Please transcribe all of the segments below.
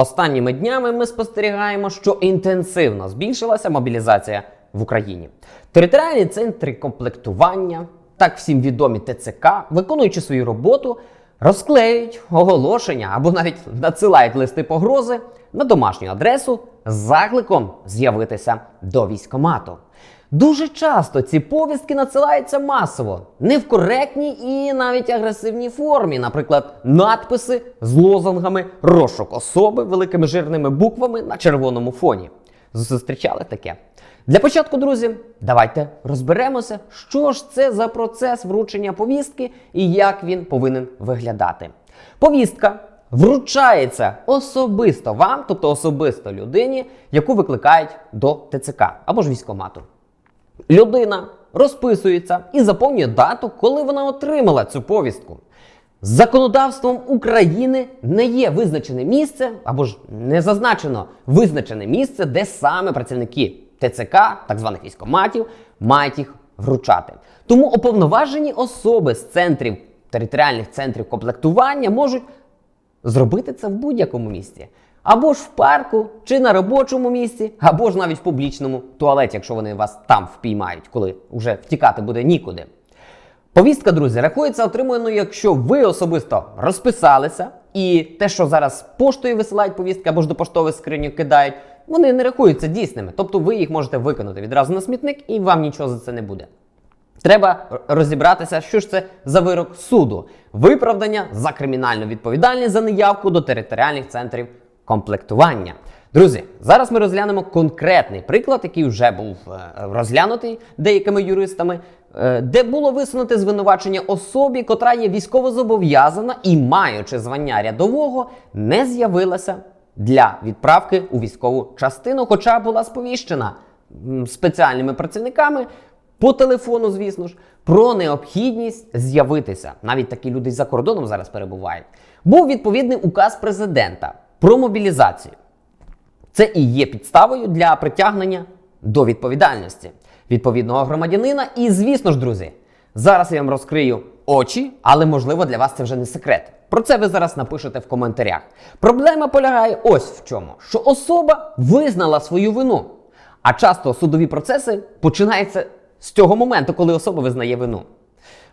Останніми днями ми спостерігаємо, що інтенсивно збільшилася мобілізація в Україні. Територіальні центри комплектування, так всім відомі ТЦК, виконуючи свою роботу, розклеюють оголошення або навіть надсилають листи погрози на домашню адресу з закликом з'явитися до військомату. Дуже часто ці повістки надсилаються масово, не в коректній і навіть агресивній формі, наприклад, надписи з лозунгами розшук особи великими жирними буквами на червоному фоні. Зустрічали таке. Для початку, друзі, давайте розберемося, що ж це за процес вручення повістки і як він повинен виглядати. Повістка вручається особисто вам, тобто особисто людині, яку викликають до ТЦК або ж військомату. Людина розписується і заповнює дату, коли вона отримала цю повістку. Законодавством України не є визначене місце або ж не зазначено визначене місце, де саме працівники ТЦК, так званих військоматів, мають їх вручати. Тому уповноважені особи з центрів територіальних центрів комплектування можуть зробити це в будь-якому місці. Або ж в парку, чи на робочому місці, або ж навіть в публічному туалеті, якщо вони вас там впіймають, коли вже втікати буде нікуди. Повістка, друзі, рахується отриманою, якщо ви особисто розписалися, і те, що зараз поштою висилають повістки або ж до поштових скриньок кидають, вони не рахуються дійсними. Тобто ви їх можете виконати відразу на смітник, і вам нічого за це не буде. Треба розібратися, що ж це за вирок суду. Виправдання за кримінальну відповідальність за неявку до територіальних центрів комплектування. Друзі, зараз ми розглянемо конкретний приклад, який вже був е, розглянутий деякими юристами, е, де було висунуте звинувачення особі, котра є військовозобов'язана і, маючи звання рядового, не з'явилася для відправки у військову частину, хоча була сповіщена спеціальними працівниками по телефону, звісно ж, про необхідність з'явитися. Навіть такі люди за кордоном зараз перебувають. Був відповідний указ президента про мобілізацію. Це і є підставою для притягнення до відповідальності відповідного громадянина. І, звісно ж, друзі, зараз я вам розкрию очі, але можливо для вас це вже не секрет. Про це ви зараз напишете в коментарях. Проблема полягає ось в чому: що особа визнала свою вину. А часто судові процеси починаються з цього моменту, коли особа визнає вину.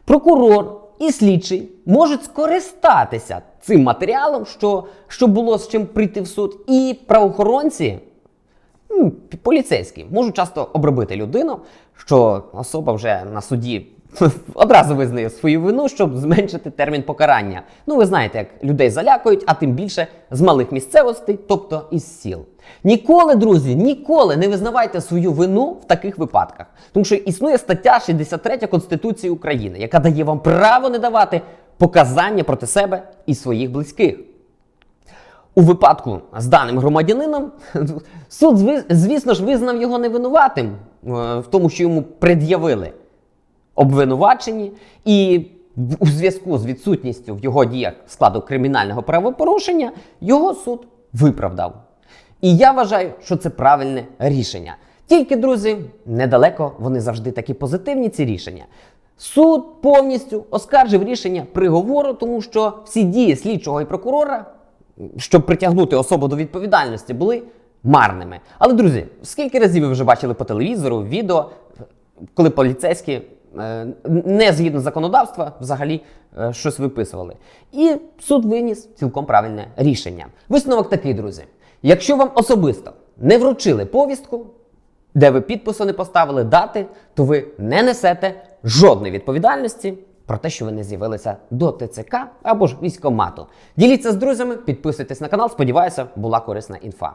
Прокурор і слідчий можуть скористатися цим матеріалом, що, що було з чим прийти в суд, і правоохоронці, поліцейські, можуть часто обробити людину, що особа вже на суді одразу визнає свою вину, щоб зменшити термін покарання. Ну, ви знаєте, як людей залякують, а тим більше з малих місцевостей, тобто із сіл. Ніколи, друзі, ніколи не визнавайте свою вину в таких випадках. Тому що існує стаття 63 Конституції України, яка дає вам право не давати показання проти себе і своїх близьких. У випадку з даним громадянином суд, звісно ж, визнав його невинуватим е, в тому, що йому пред'явили обвинувачені, і у зв'язку з відсутністю в його діях складу кримінального правопорушення його суд виправдав. І я вважаю, що це правильне рішення. Тільки, друзі, недалеко вони завжди такі позитивні, ці рішення. Суд повністю оскаржив рішення приговору, тому що всі дії слідчого і прокурора, щоб притягнути особу до відповідальності, були марними. Але, друзі, скільки разів ви вже бачили по телевізору, відео, коли поліцейські не згідно законодавства взагалі е, щось виписували. І суд виніс цілком правильне рішення. Висновок такий, друзі. Якщо вам особисто не вручили повістку, де ви підпису не поставили дати, то ви не несете жодної відповідальності про те, що ви не з'явилися до ТЦК або ж військомату. Діліться з друзями, підписуйтесь на канал. Сподіваюся, була корисна інфа.